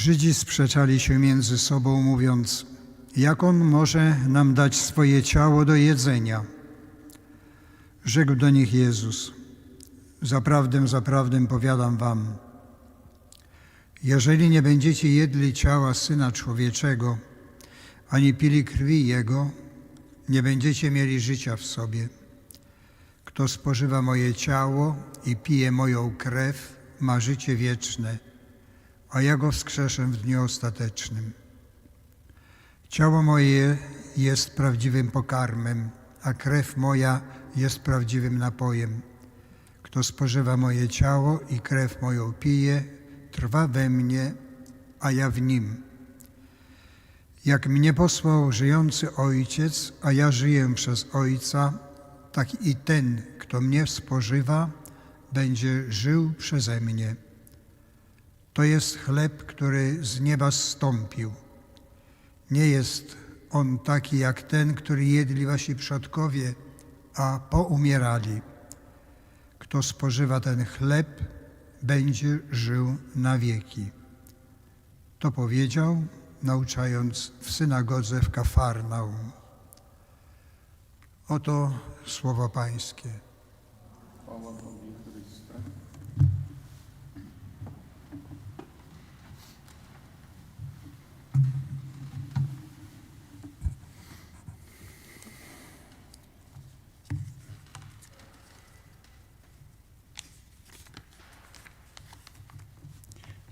Żydzi sprzeczali się między sobą, mówiąc: Jak on może nam dać swoje ciało do jedzenia? Rzekł do nich Jezus: Zaprawdę, zaprawdę powiadam wam, jeżeli nie będziecie jedli ciała syna człowieczego, ani pili krwi jego, nie będziecie mieli życia w sobie. Kto spożywa moje ciało i pije moją krew, ma życie wieczne, a ja go wskrzeszę w dniu ostatecznym. Ciało moje jest prawdziwym pokarmem, a krew moja jest prawdziwym napojem. Kto spożywa moje ciało i krew moją pije, trwa we mnie, a ja w nim. Jak mnie posłał żyjący Ojciec, a ja żyję przez Ojca, tak i ten, kto mnie spożywa, będzie żył przeze mnie. To jest chleb, który z nieba zstąpił. Nie jest on taki jak ten, który jedli wasi przodkowie, a poumierali. Kto spożywa ten chleb, będzie żył na wieki. To powiedział, nauczając w synagodze w Kafarnaum. Oto słowo Pańskie.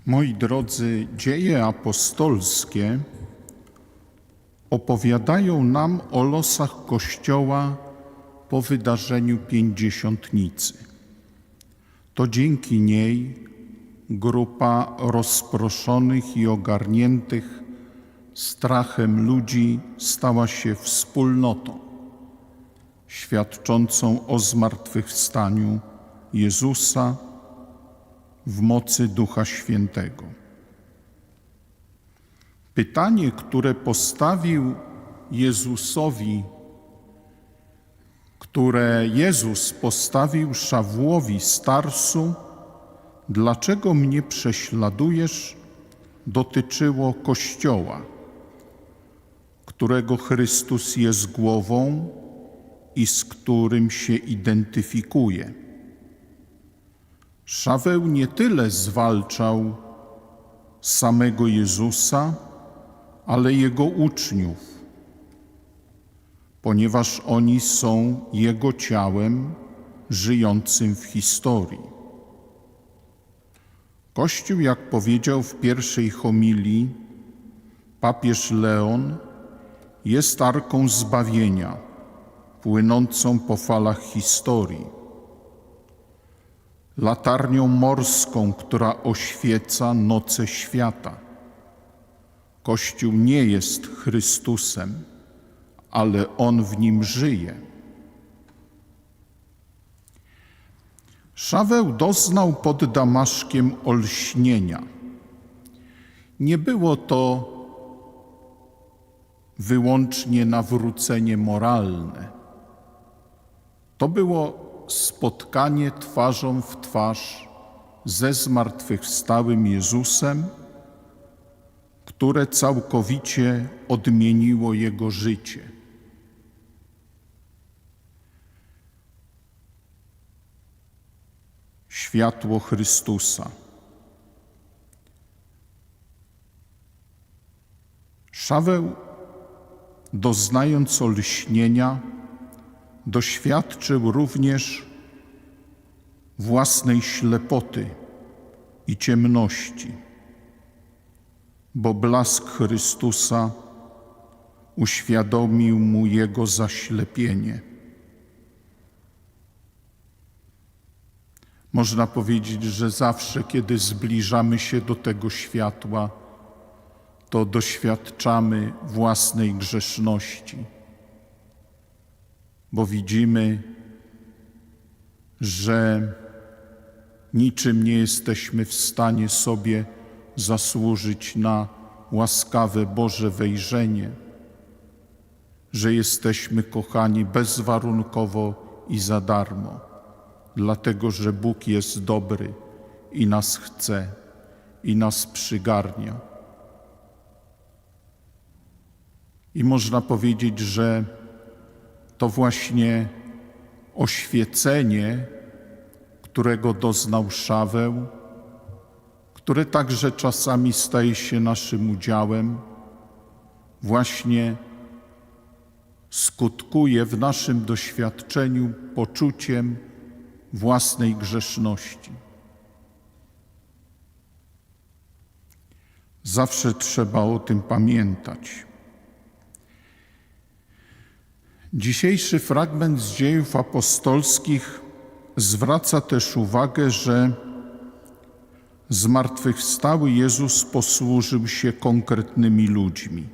Moi drodzy, dzieje apostolskie opowiadają nam o losach Kościoła po wydarzeniu pięćdziesiątnicy. To dzięki niej grupa rozproszonych i ogarniętych strachem ludzi stała się wspólnotą, świadczącą o zmartwychwstaniu Jezusa w mocy Ducha Świętego. Pytanie, które postawił Jezusowi, które Jezus postawił Szawłowi Starsu, dlaczego mnie prześladujesz, dotyczyło Kościoła, którego Chrystus jest głową i z którym się identyfikuje. Szaweł nie tyle zwalczał samego Jezusa, ale jego uczniów, ponieważ oni są jego ciałem żyjącym w historii. Kościół, jak powiedział w pierwszej homilii papież Leon, jest arką zbawienia, płynącą po falach historii latarnią morską, która oświeca noce świata. Kościół nie jest Chrystusem, ale On w nim żyje. Szaweł doznał pod Damaszkiem olśnienia. Nie było to wyłącznie nawrócenie moralne. To było spotkanie twarzą w twarz ze zmartwychwstałym Jezusem, które całkowicie odmieniło jego życie. Światło Chrystusa. Szaweł, doznając olśnienia, doświadczył również własnej ślepoty i ciemności, bo blask Chrystusa uświadomił mu jego zaślepienie. Można powiedzieć, że zawsze, kiedy zbliżamy się do tego światła, to doświadczamy własnej grzeszności bo widzimy, że niczym nie jesteśmy w stanie sobie zasłużyć na łaskawe Boże wejrzenie, że jesteśmy kochani bezwarunkowo i za darmo, dlatego że Bóg jest dobry i nas chce, i nas przygarnia. I można powiedzieć, że to właśnie oświecenie, którego doznał Szaweł, które także czasami staje się naszym udziałem, właśnie skutkuje w naszym doświadczeniu poczuciem własnej grzeszności. Zawsze trzeba o tym pamiętać. Dzisiejszy fragment z dziejów apostolskich zwraca też uwagę, że zmartwychwstały Jezus posłużył się konkretnymi ludźmi,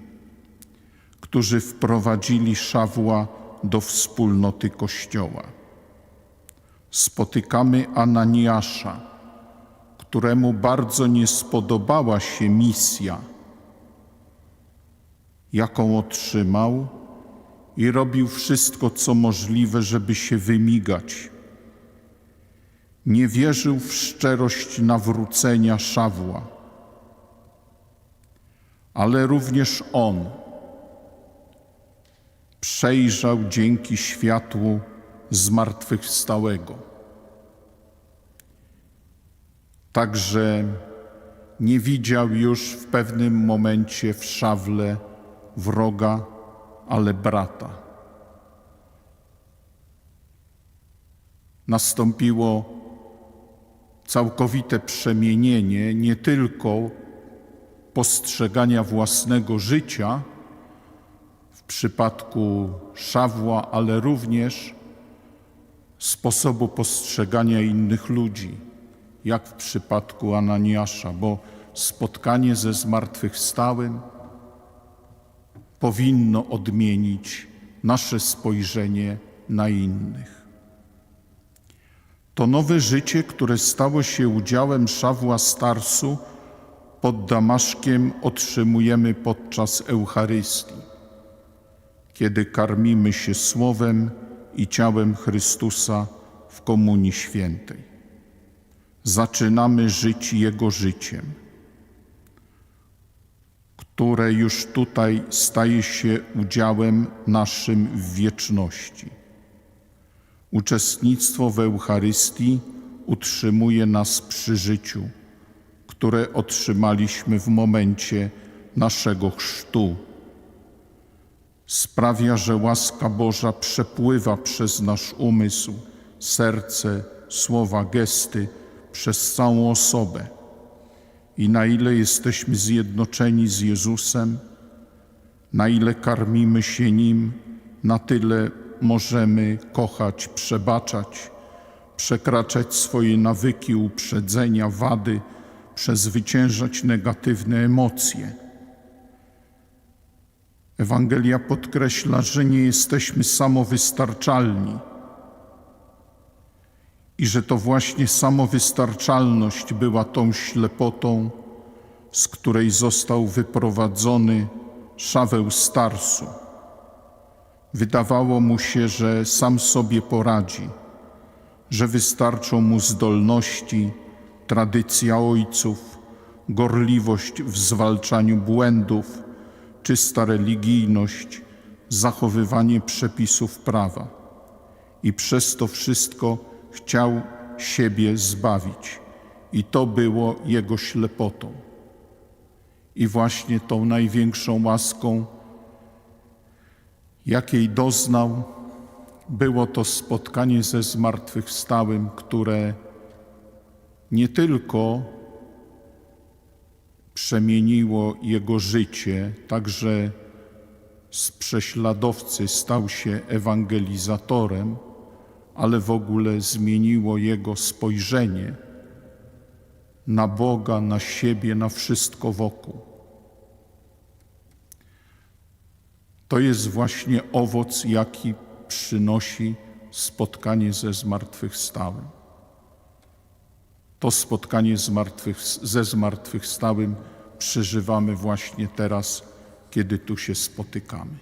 którzy wprowadzili Szawła do wspólnoty Kościoła. Spotykamy Ananiasza, któremu bardzo nie spodobała się misja, jaką otrzymał i robił wszystko, co możliwe, żeby się wymigać. Nie wierzył w szczerość nawrócenia Szawła, ale również on przejrzał dzięki światłu zmartwychwstałego. Także nie widział już w pewnym momencie w Szawle wroga, ale brata. Nastąpiło całkowite przemienienie nie tylko postrzegania własnego życia w przypadku Szawła, ale również sposobu postrzegania innych ludzi, jak w przypadku Ananiasza, bo spotkanie ze zmartwychwstałym powinno odmienić nasze spojrzenie na innych. To nowe życie, które stało się udziałem Szawła Starsu pod Damaszkiem, otrzymujemy podczas Eucharystii, kiedy karmimy się Słowem i ciałem Chrystusa w Komunii Świętej. Zaczynamy żyć Jego życiem które już tutaj staje się udziałem naszym w wieczności. Uczestnictwo w Eucharystii utrzymuje nas przy życiu, które otrzymaliśmy w momencie naszego chrztu. Sprawia, że łaska Boża przepływa przez nasz umysł, serce, słowa, gesty, przez całą osobę i na ile jesteśmy zjednoczeni z Jezusem, na ile karmimy się Nim, na tyle możemy kochać, przebaczać, przekraczać swoje nawyki, uprzedzenia, wady, przezwyciężać negatywne emocje. Ewangelia podkreśla, że nie jesteśmy samowystarczalni i że to właśnie samowystarczalność była tą ślepotą, z której został wyprowadzony Szaweł Starsu. Wydawało mu się, że sam sobie poradzi, że wystarczą mu zdolności, tradycja ojców, gorliwość w zwalczaniu błędów, czysta religijność, zachowywanie przepisów prawa. I przez to wszystko chciał siebie zbawić. I to było jego ślepotą. I właśnie tą największą łaską, jakiej doznał, było to spotkanie ze zmartwychwstałym, które nie tylko przemieniło jego życie, także z prześladowcy stał się ewangelizatorem, ale w ogóle zmieniło jego spojrzenie na Boga, na siebie, na wszystko wokół. To jest właśnie owoc, jaki przynosi spotkanie ze zmartwychwstałym. To spotkanie ze zmartwychwstałym przeżywamy właśnie teraz, kiedy tu się spotykamy.